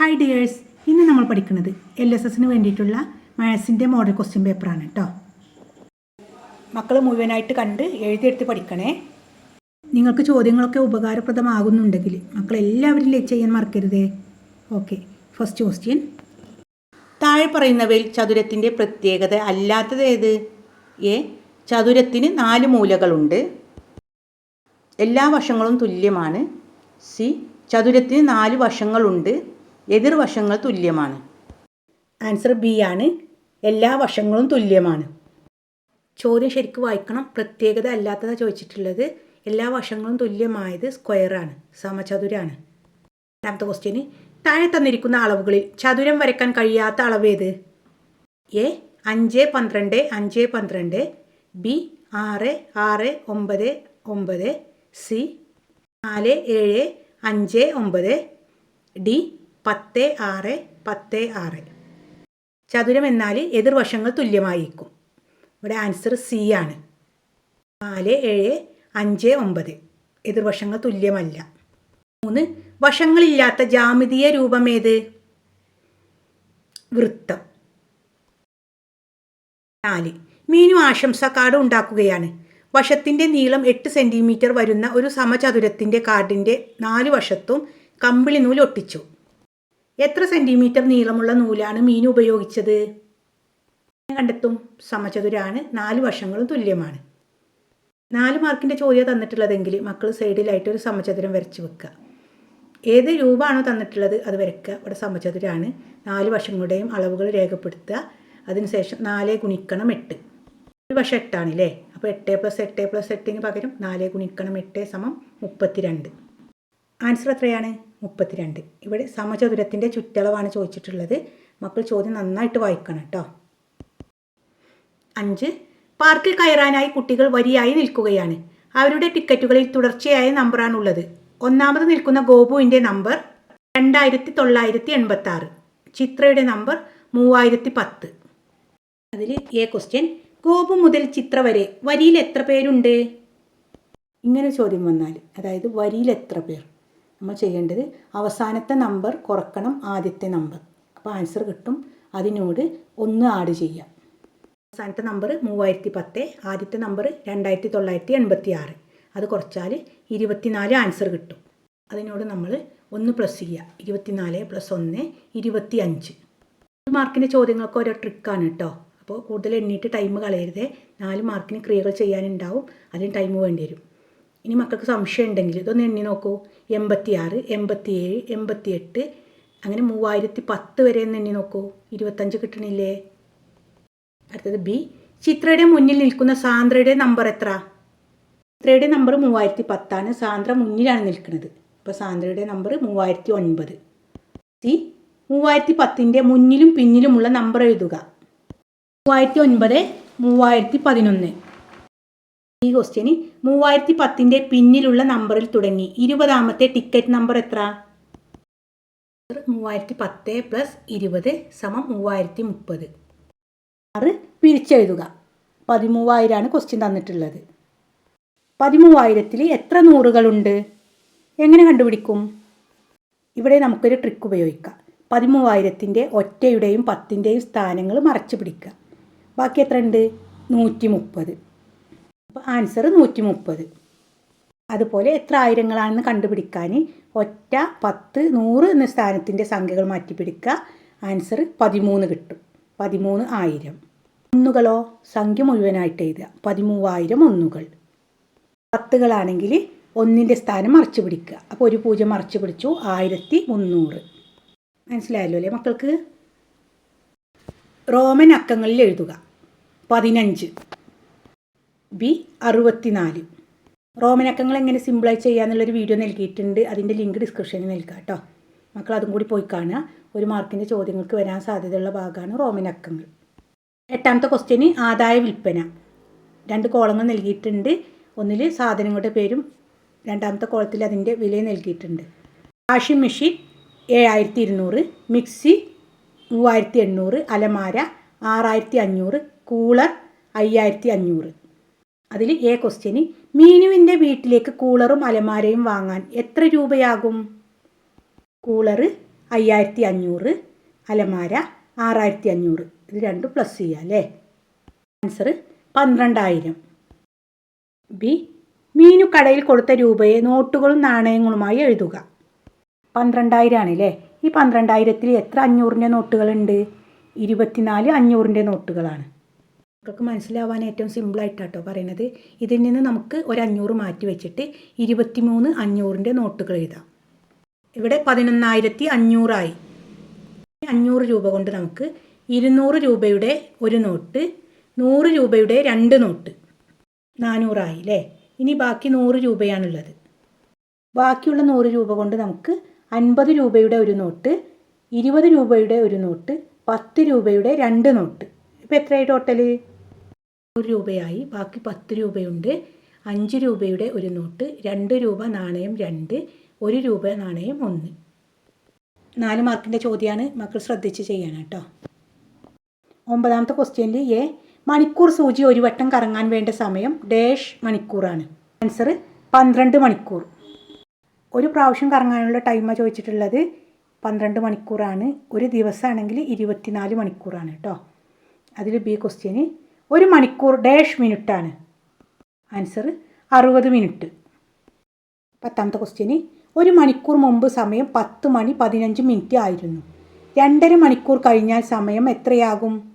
Hi dears ഇന്ന് നമ്മൾ പഠിക്കുന്നത് എൽ എസ് എസിന് വേണ്ടിയിട്ടുള്ള മാത്സിന്റെ മോഡൽ ക്വസ്റ്റ്യൻ പേപ്പറാണ് കേട്ടോ മക്കൾ മുഴുവനായിട്ട് കണ്ട് എഴുതിയെടുത്ത് പഠിക്കണേ. നിങ്ങൾക്ക് ചോദ്യങ്ങളൊക്കെ ഉപകാരപ്രദമാകുന്നുണ്ടെങ്കിൽ മക്കൾ എല്ലാവരും ലൈക്ക് ചെയ്യാൻ മറക്കരുതേ. ഓക്കെ ഫസ്റ്റ് ക്വസ്റ്റ്യൻ താഴെ പറയുന്നവയിൽ ചതുരത്തിന്റെ പ്രത്യേകത അല്ലാത്തത് ഏത്? എ ചതുരത്തിന് നാല് മൂലകളുണ്ട്. എല്ലാ വശങ്ങളും തുല്യമാണ്. സി ചതുരത്തിന് നാല് വശങ്ങളുണ്ട്. എതിർവശങ്ങൾ തുല്യമാണ്. ആൻസർ ബി ആണ്. എല്ലാ വശങ്ങളും തുല്യമാണ്. ചോദ്യം ശരിക്കും വായിക്കണം. പ്രത്യേകത അല്ലാത്തതാണ് ചോദിച്ചിട്ടുള്ളത്. എല്ലാ വശങ്ങളും തുല്യമായത് സ്ക്വയറാണ് സമചതുരാണ്. രണ്ടാമത്തെ ക്വസ്റ്റ്യന് താഴെ തന്നിരിക്കുന്ന അളവുകളിൽ ചതുരം വരയ്ക്കാൻ കഴിയാത്ത അളവ് ഏത് എ അഞ്ച് പന്ത്രണ്ട് അഞ്ച് പന്ത്രണ്ട്. ബി ആറ് ആറ് ഒമ്പത് ഒമ്പത്. സി നാല് ഏഴ് അഞ്ച് ഒമ്പത്. ഡി പത്ത് ആറ് പത്ത് ആറ്. ചതുരം എന്നാൽ എതിർവശങ്ങൾ തുല്യമായിരിക്കും. ഇവിടെ ആൻസർ സി ആണ്. നാല് ഏഴ് അഞ്ച് ഒമ്പത്. എതിർവശങ്ങൾ തുല്യമല്ല. മൂന്ന് വശങ്ങളില്ലാത്ത ജാമിതീയ രൂപം ഏത്? വൃത്തം. നാല് മീനു ആശംസ കാർഡ് ഉണ്ടാക്കുകയാണ്. വശത്തിന്റെ നീളം എട്ട് സെന്റിമീറ്റർ വരുന്ന ഒരു സമചതുരത്തിന്റെ കാർഡിന്റെ നാല് വശത്തും കമ്പിളി നൂൽ ഒട്ടിച്ചു. എത്ര സെന്റിമീറ്റർ നീളമുള്ള നൂലാണ് മീൻ ഉപയോഗിച്ചത്? കണ്ടെത്തും. സമചതുരാണ്. നാല് വശങ്ങളും തുല്യമാണ്. നാല് മാർക്കിന്റെ ചോദ്യം തന്നിട്ടുള്ളതെങ്കിൽ മക്കൾ സൈഡിലായിട്ട് ഒരു സമചതുരം വരച്ച് വെക്കുക ഏത് രൂപമാണോ തന്നിട്ടുള്ളത് അത് വരയ്ക്കുക ഇവിടെ സമചതുരാണ്. നാല് വശങ്ങളുടെയും അളവുകൾ രേഖപ്പെടുത്തുക. അതിനുശേഷം നാലേ ഗുണിക്കണം എട്ട്. ഒരു വശം എട്ടാണ് അല്ലേ അപ്പോൾ എട്ട് പ്ലസ് എട്ട് പ്ലസ് എട്ടിന് പകരം നാല് ഗുണിക്കണം എട്ട് സമം മുപ്പത്തിരണ്ട്. ആൻസർ എത്രയാണ്? മുപ്പത്തിരണ്ട്. ഇവിടെ സമചതുരത്തിന്റെ ചുറ്റളവാണ് ചോദിച്ചിട്ടുള്ളത്. മക്കൾ ചോദ്യം നന്നായിട്ട് വായിക്കണം കേട്ടോ. അഞ്ച്. പാർക്കിൽ കയറാനായി കുട്ടികൾ വരിയായി നിൽക്കുകയാണ്. അവരുടെ ടിക്കറ്റുകളിൽ തുടർച്ചയായ നമ്പറാണുള്ളത്. ഒന്നാമത് നിൽക്കുന്ന ഗോപുവിന്റെ നമ്പർ രണ്ടായിരത്തി തൊള്ളായിരത്തി എൺപത്തി ആറ് ചിത്രയുടെ നമ്പർ മൂവായിരത്തി പത്ത് അതിൽ എ ക്വസ്റ്റ്യൻ ഗോപു മുതൽ ചിത്ര വരെ വരിയിൽ എത്ര പേരുണ്ട്? ഇങ്ങനെ ചോദ്യം വന്നാൽ അതായത് വരിയിൽ എത്ര പേർ? നമ്മൾ ചെയ്യേണ്ടത് അവസാനത്തെ നമ്പർ കുറക്കണം ആദ്യത്തെ നമ്പർ അപ്പോൾ ആൻസർ കിട്ടും. അതിനോട് ഒന്ന് ആഡ് ചെയ്യാം അവസാനത്തെ നമ്പർ മൂവായിരത്തി പത്ത് ആദ്യത്തെ നമ്പർ രണ്ടായിരത്തി തൊള്ളായിരത്തി എൺപത്തി ആറ് അത് കുറച്ചാൽ ഇരുപത്തിനാല് ആൻസർ കിട്ടും. അതിനോട് നമ്മൾ ഒന്ന് പ്ലസ് ചെയ്യുക. ഇരുപത്തിനാല് പ്ലസ് ഒന്ന് ഇരുപത്തി അഞ്ച് മാർക്കിന്റെ ചോദ്യങ്ങൾക്ക് ഓരോ ട്രിക്കാണ് കേട്ടോ അപ്പോൾ കൂടുതൽ എണ്ണീട്ട് ടൈം കളയരുതേ. നാല് മാർക്കിന് ക്രിയകൾ ചെയ്യാനുണ്ടാവും. അതിന് ടൈം വേണ്ടി വരും. ഇനി മക്കൾക്ക് സംശയം ഉണ്ടെങ്കിൽ ഇതൊന്ന് എണ്ണി നോക്കൂ. എൺപത്തി ആറ് എൺപത്തി ഏഴ് എൺപത്തി എട്ട് അങ്ങനെ മൂവായിരത്തി പത്ത് വരെ ഒന്ന് എണ്ണി നോക്കൂ. ഇരുപത്തഞ്ച് കിട്ടണില്ലേ? അടുത്തത് ബി. ചിത്രയുടെ മുന്നിൽ നിൽക്കുന്ന സാന്ദ്രയുടെ നമ്പർ എത്ര? ചിത്രയുടെ നമ്പർ മൂവായിരത്തി പത്താണ്. സാന്ദ്ര മുന്നിലാണ് നിൽക്കുന്നത്. അപ്പോൾ സാന്ദ്രയുടെ നമ്പർ മൂവായിരത്തി ഒൻപത്. സി. മൂവായിരത്തി പത്തിന്റെ മുന്നിലും പിന്നിലുമുള്ള നമ്പർ എഴുതുക. മൂവായിരത്തി ഒൻപത് മൂവായിരത്തി പതിനൊന്ന്. ഈ ക്വസ്റ്റ്യന് മൂവായിരത്തി പത്തിന്റെ പിന്നിലുള്ള നമ്പറിൽ തുടങ്ങി. ഇരുപതാമത്തെ ടിക്കറ്റ് നമ്പർ എത്ര? മൂവായിരത്തി പത്ത് പ്ലസ് ഇരുപത് സമം മൂവായിരത്തി മുപ്പത് ആറ് പിരിച്ചെഴുതുക. പതിമൂവായിരമാണ് ക്വസ്റ്റ്യൻ തന്നിട്ടുള്ളത്. പതിമൂവായിരത്തിൽ എത്ര നൂറുകളുണ്ട്? എങ്ങനെ കണ്ടുപിടിക്കും? ഇവിടെ നമുക്കൊരു ട്രിക്ക് ഉപയോഗിക്കാം. പതിമൂവായിരത്തിന്റെ ഒറ്റയുടെയും പത്തിന്റെയും സ്ഥാനങ്ങൾ മറച്ചു പിടിക്കുക. ബാക്കി എത്ര ഉണ്ട് നൂറ്റി മുപ്പത് അപ്പോൾ ആൻസർ നൂറ്റി മുപ്പത് അതുപോലെ എത്ര ആയിരങ്ങളാണെന്ന് കണ്ടുപിടിക്കാൻ ഒറ്റ പത്ത് നൂറ് എന്ന സ്ഥാനത്തിന്റെ സംഖ്യകൾ മാറ്റിപ്പിടിക്കുക. ആൻസർ പതിമൂന്ന് കിട്ടും. പതിമൂന്ന് ആയിരം. ഒന്നുകളോ? സംഖ്യ മുഴുവനായിട്ട് എഴുതുക. പതിമൂവായിരം ഒന്നുകൾ. പത്തുകളാണെങ്കിൽ ഒന്നിന്റെ സ്ഥാനം മറച്ചു പിടിക്കുക. അപ്പോൾ ഒരു പൂജ്യം മറച്ചു പിടിച്ചു. ആയിരത്തി മുന്നൂറ്. മനസ്സിലായല്ലോ അല്ലേ മക്കൾക്ക്? റോമൻ അക്കങ്ങളിൽ എഴുതുക. പതിനഞ്ച്. ബി അറുപത്തിനാല്. റോമൻ അക്കങ്ങൾ എങ്ങനെ സിമ്പിളായി ചെയ്യാന്നുള്ളൊരു വീഡിയോ നൽകിയിട്ടുണ്ട്. അതിന്റെ ലിങ്ക് ഡിസ്ക്രിപ്ഷനിൽ നൽകാം കേട്ടോ മക്കൾ അതും കൂടി പോയി കാണുക. ഒരു മാർക്കിന്റെ ചോദ്യങ്ങൾക്ക് വരാൻ സാധ്യതയുള്ള ഭാഗമാണ് റോമനക്കങ്ങൾ എട്ടാമത്തെ ക്വസ്റ്റ്യന് ആദായ വിൽപ്പന. രണ്ട് കോളങ്ങൾ നൽകിയിട്ടുണ്ട്. ഒന്നിൽ സാധനങ്ങളുടെ പേരും രണ്ടാമത്തെ കോളത്തിൽ അതിന്റെ വില നൽകിയിട്ടുണ്ട്. വാഷിംഗ് മെഷീൻ ഏഴായിരത്തി ഇരുന്നൂറ് മിക്സി മൂവായിരത്തി എണ്ണൂറ് അലമാര ആറായിരത്തി അഞ്ഞൂറ് കൂളർ അയ്യായിരത്തി അഞ്ഞൂറ് അതിൽ എ ക്വസ്റ്റ്യന് മീനുവിന്റെ വീട്ടിലേക്ക് കൂളറും അലമാരയും വാങ്ങാൻ എത്ര രൂപയാകും? കൂളറ് അയ്യായിരത്തി അഞ്ഞൂറ് അലമാര ആറായിരത്തി അഞ്ഞൂറ് ഇത് രണ്ടും പ്ലസ് ചെയ്യാം അല്ലേ? ആൻസർ പന്ത്രണ്ടായിരം. ബി മീനു കടയിൽ കൊടുത്ത രൂപയെ നോട്ടുകളും നാണയങ്ങളുമായി എഴുതുക. പന്ത്രണ്ടായിരം ആണല്ലേ? ഈ പന്ത്രണ്ടായിരത്തിൽ എത്ര അഞ്ഞൂറിന്റെ നോട്ടുകളുണ്ട് ഇരുപത്തിനാല് അഞ്ഞൂറിന്റെ നോട്ടുകളാണ് മക്കൾക്ക് മനസ്സിലാവാൻ ഏറ്റവും സിമ്പിളായിട്ടാട്ടോ പറയുന്നത് ഇതിൽ നിന്ന് നമുക്ക് ഒരു അഞ്ഞൂറ് മാറ്റി വെച്ചിട്ട് ഇരുപത്തിമൂന്ന് അഞ്ഞൂറിന്റെ നോട്ടുകൾ എഴുതാം. ഇവിടെ പതിനൊന്നായിരത്തി അഞ്ഞൂറായി. അഞ്ഞൂറ് രൂപ കൊണ്ട് നമുക്ക് ഇരുന്നൂറ് രൂപയുടെ ഒരു നോട്ട് നൂറ് രൂപയുടെ രണ്ട് നോട്ട് നാനൂറായി അല്ലേ? ഇനി ബാക്കി നൂറ് രൂപയാണുള്ളത്. ബാക്കിയുള്ള നൂറ് രൂപ കൊണ്ട് നമുക്ക് അൻപത് രൂപയുടെ ഒരു നോട്ട് ഇരുപത് രൂപയുടെ ഒരു നോട്ട് പത്ത് രൂപയുടെ രണ്ട് നോട്ട്. ഇപ്പോൾ എത്രയായി ടോട്ടൽ നൂറ് രൂപയായി ബാക്കി പത്ത് രൂപയുണ്ട്. അഞ്ച് രൂപയുടെ ഒരു നോട്ട് രണ്ട് രൂപ നാണയം രണ്ട് ഒരു രൂപ നാണയം ഒന്ന്. നാല് മാർക്കിന്റെ ചോദ്യമാണ് മക്കൾ ശ്രദ്ധിച്ച് ചെയ്യണം കേട്ടോ. ഒമ്പതാമത്തെ ക്വസ്റ്റ്യനിൽ എ മണിക്കൂർ സൂചി ഒരു വട്ടം കറങ്ങാൻ വേണ്ട സമയം ഡേഷ് മണിക്കൂറാണ്. ആൻസർ പന്ത്രണ്ട് മണിക്കൂർ. ഒരു പ്രാവശ്യം കറങ്ങാനുള്ള ടൈമാണ് ചോദിച്ചിട്ടുള്ളത് പന്ത്രണ്ട് മണിക്കൂറാണ്. ഒരു ദിവസമാണെങ്കിൽ ഇരുപത്തിനാല് മണിക്കൂറാണ് കേട്ടോ. അതിൽ ബി ക്വസ്റ്റ്യന് ഒരു മണിക്കൂർ ഡാഷ് മിനിറ്റാണ്. ആൻസർ അറുപത് മിനിറ്റ്. പത്താമത്തെ ക്വസ്റ്റ്യന് ഒരു മണിക്കൂർ മുമ്പ് സമയം പത്ത് മണി പതിനഞ്ച് മിനിറ്റ് ആയിരുന്നു. രണ്ടര മണിക്കൂർ കഴിഞ്ഞാൽ സമയം എത്രയാകും?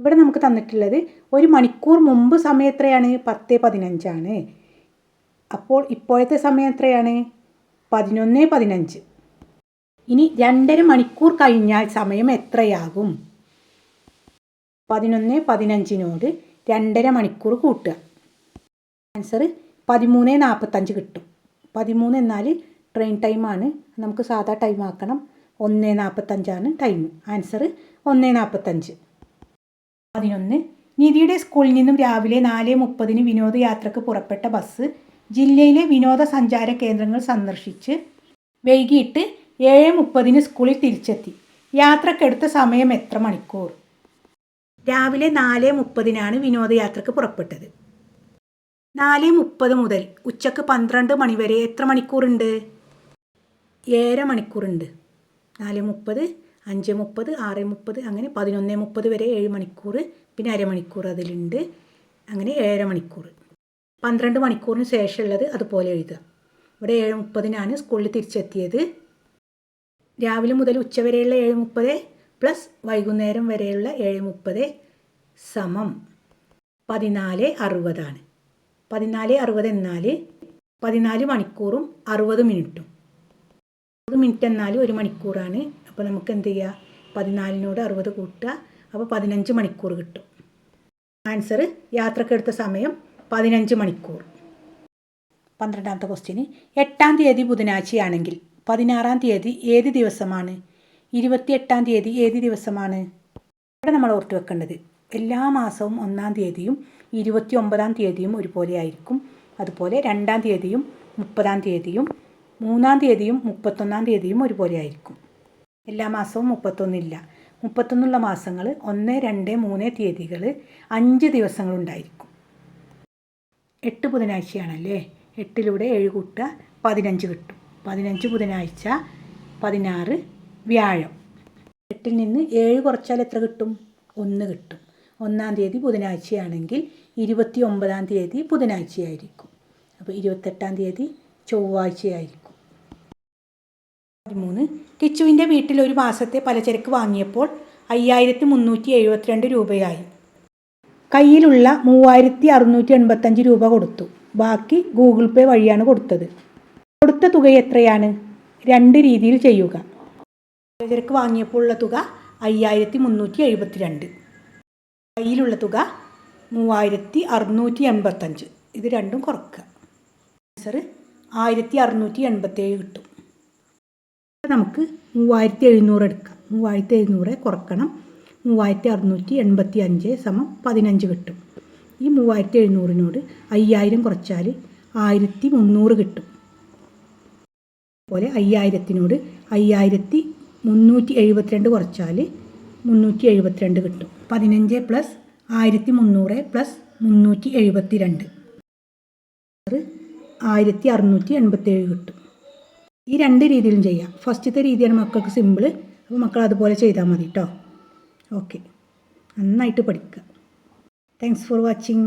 ഇവിടെ നമുക്ക് തന്നിട്ടുള്ളത് ഒരു മണിക്കൂർ മുമ്പ് സമയം എത്രയാണ്? പത്ത് പതിനഞ്ചാണ്. അപ്പോൾ ഇപ്പോഴത്തെ സമയം എത്രയാണ്? പതിനൊന്ന് പതിനഞ്ച്. ഇനി രണ്ടര മണിക്കൂർ കഴിഞ്ഞാൽ സമയം എത്രയാകും? പതിനൊന്ന് പതിനഞ്ചിനോട് രണ്ടര മണിക്കൂർ കൂട്ടുക. ആൻസർ പതിമൂന്ന് നാൽപ്പത്തഞ്ച് കിട്ടും. പതിമൂന്ന് എന്നാൽ ട്രെയിൻ ടൈമാണ് നമുക്ക് സാധാ ടൈം ആക്കണം. ഒന്ന് നാൽപ്പത്തഞ്ചാണ് ടൈം ആൻസർ ഒന്ന് നാൽപ്പത്തഞ്ച് പതിനൊന്ന്. നിധിയുടെ സ്കൂളിൽ നിന്നും രാവിലെ നാല് മുപ്പതിന് വിനോദയാത്രക്ക് പുറപ്പെട്ട ബസ് ജില്ലയിലെ വിനോദസഞ്ചാര കേന്ദ്രങ്ങൾ സന്ദർശിച്ച് വൈകിട്ട് ഏഴ് മുപ്പതിന് സ്കൂളിൽ തിരിച്ചെത്തി. യാത്രക്കെടുത്ത സമയം എത്ര മണിക്കൂർ? രാവിലെ നാല് മുപ്പതിനാണ് വിനോദയാത്രക്ക് പുറപ്പെട്ടത്. നാല് മുപ്പത് മുതൽ ഉച്ചയ്ക്ക് പന്ത്രണ്ട് മണി വരെ എത്ര മണിക്കൂറുണ്ട്? ഏഴര മണിക്കൂറുണ്ട്. നാല് മുപ്പത് അഞ്ച് മുപ്പത് ആറ് മുപ്പത് അങ്ങനെ പതിനൊന്ന് മുപ്പത് വരെ ഏഴ് മണിക്കൂർ പിന്നെ അരമണിക്കൂർ അതിലുണ്ട്. അങ്ങനെ ഏഴര മണിക്കൂർ. പന്ത്രണ്ട് മണിക്കൂറിന് ശേഷമുള്ളത് അതുപോലെ എഴുതുക. ഇവിടെ ഏഴ് മുപ്പതിനാണ് സ്കൂളിൽ തിരിച്ചെത്തിയത്. രാവിലെ മുതൽ ഉച്ചവരെയുള്ള ഏഴ് മുപ്പത് പ്ലസ് വൈകുന്നേരം വരെയുള്ള ഏഴ് മുപ്പത് സമം പതിനാല് അറുപതാണ്. പതിനാല് അറുപത് എന്നാൽ പതിനാല് മണിക്കൂറും അറുപത് മിനിറ്റും. അറുപത് മിനിറ്റ് എന്നാൽ ഒരു മണിക്കൂറാണ്. അപ്പോൾ നമുക്ക് എന്ത് ചെയ്യുക പതിനാലിനോട് അറുപത് കൂട്ടുക. അപ്പോൾ പതിനഞ്ച് മണിക്കൂർ കിട്ടും. ആൻസർ യാത്രക്കെടുത്ത സമയം പതിനഞ്ച് മണിക്കൂർ. പന്ത്രണ്ടാമത്തെ ക്വസ്റ്റ്യന് എട്ടാം തീയതി ബുധനാഴ്ചയാണെങ്കിൽ പതിനാറാം തീയതി ഏത് ദിവസമാണ്? ഇരുപത്തി എട്ടാം തീയതി ഏത് ദിവസമാണ്? ഇവിടെ നമ്മൾ ഓർത്ത് വെക്കേണ്ടത്. എല്ലാ മാസവും ഒന്നാം തീയതിയും ഇരുപത്തി ഒമ്പതാം തീയതിയും ഒരുപോലെ ആയിരിക്കും. അതുപോലെ രണ്ടാം തീയതിയും മുപ്പതാം തീയതിയും മൂന്നാം തീയതിയും മുപ്പത്തൊന്നാം തീയതിയും ഒരുപോലെ ആയിരിക്കും. എല്ലാ മാസവും മുപ്പത്തൊന്നില്ല. മുപ്പത്തൊന്നുള്ള മാസങ്ങൾ ഒന്ന് രണ്ട് മൂന്ന് തീയതികൾ അഞ്ച് ദിവസങ്ങളുണ്ടായിരിക്കും എട്ട് ബുധനാഴ്ചയാണല്ലേ? എട്ടിലൂടെ ഏഴ് കൂട്ടുക പതിനഞ്ച് കിട്ടും. പതിനഞ്ച് ബുധനാഴ്ച പതിനാറ് വ്യാഴം. എട്ടിൽ നിന്ന് ഏഴ് കുറച്ചാൽ എത്ര കിട്ടും? ഒന്ന് കിട്ടും. ഒന്നാം തീയതി ബുധനാഴ്ചയാണെങ്കിൽ ഇരുപത്തി ഒമ്പതാം തീയതി ബുധനാഴ്ചയായിരിക്കും. അപ്പോൾ ഇരുപത്തെട്ടാം തീയതി ചൊവ്വാഴ്ചയായിരിക്കും. പതിമൂന്ന്. കിച്ചുവിന്റെ വീട്ടിൽ ഒരു മാസത്തെ പലചരക്ക് വാങ്ങിയപ്പോൾ അയ്യായിരത്തി മുന്നൂറ്റി എഴുപത്തിരണ്ട് രൂപയായി. കയ്യിലുള്ള മൂവായിരത്തി അറുന്നൂറ്റി എൺപത്തഞ്ച് രൂപ കൊടുത്തു. ബാക്കി ഗൂഗിൾ പേ വഴിയാണ് കൊടുത്തത്. കൊടുത്ത തുക എത്രയാണ്? രണ്ട് രീതിയിൽ ചെയ്യുക. പലചരക്ക് വാങ്ങിയപ്പോൾ ഉള്ള തുക അയ്യായിരത്തി മുന്നൂറ്റി എഴുപത്തിരണ്ട് കയ്യിലുള്ള തുക മൂവായിരത്തി അറുന്നൂറ്റി എൺപത്തഞ്ച് ഇത് രണ്ടും കുറക്കുക. ആൻസർ ആയിരത്തി അറുന്നൂറ്റി എൺപത്തേഴ് കിട്ടും നമുക്ക് മൂവായിരത്തി എഴുന്നൂറ് എടുക്കാം. മൂവായിരത്തി എഴുന്നൂറ് കുറക്കണം. മൂവായിരത്തി അറുന്നൂറ്റി എൺപത്തി അഞ്ച് സമം പതിനഞ്ച് കിട്ടും. ഈ മൂവായിരത്തി എഴുന്നൂറിനോട് അയ്യായിരം കുറച്ചാൽ ആയിരത്തി മുന്നൂറ് കിട്ടും. അതുപോലെ അയ്യായിരത്തിനോട് അയ്യായിരത്തി മുന്നൂറ്റി എഴുപത്തിരണ്ട് കുറച്ചാൽ മുന്നൂറ്റി എഴുപത്തിരണ്ട് കിട്ടും. പതിനഞ്ച് പ്ലസ് ആയിരത്തി മുന്നൂറ് പ്ലസ് മുന്നൂറ്റി എഴുപത്തി രണ്ട് ആയിരത്തി അറുന്നൂറ്റി എൺപത്തേഴ് കിട്ടും. ഈ രണ്ട് രീതിയിലും ചെയ്യാം. ഫസ്റ്റത്തെ രീതിയാണ് മക്കൾക്ക് സിമ്പിൾ അപ്പോൾ മക്കൾ അതുപോലെ ചെയ്താൽ മതി കേട്ടോ ഓക്കെ. നന്നായിട്ട് പഠിക്കുക താങ്ക്സ് ഫോർ വാച്ചിങ്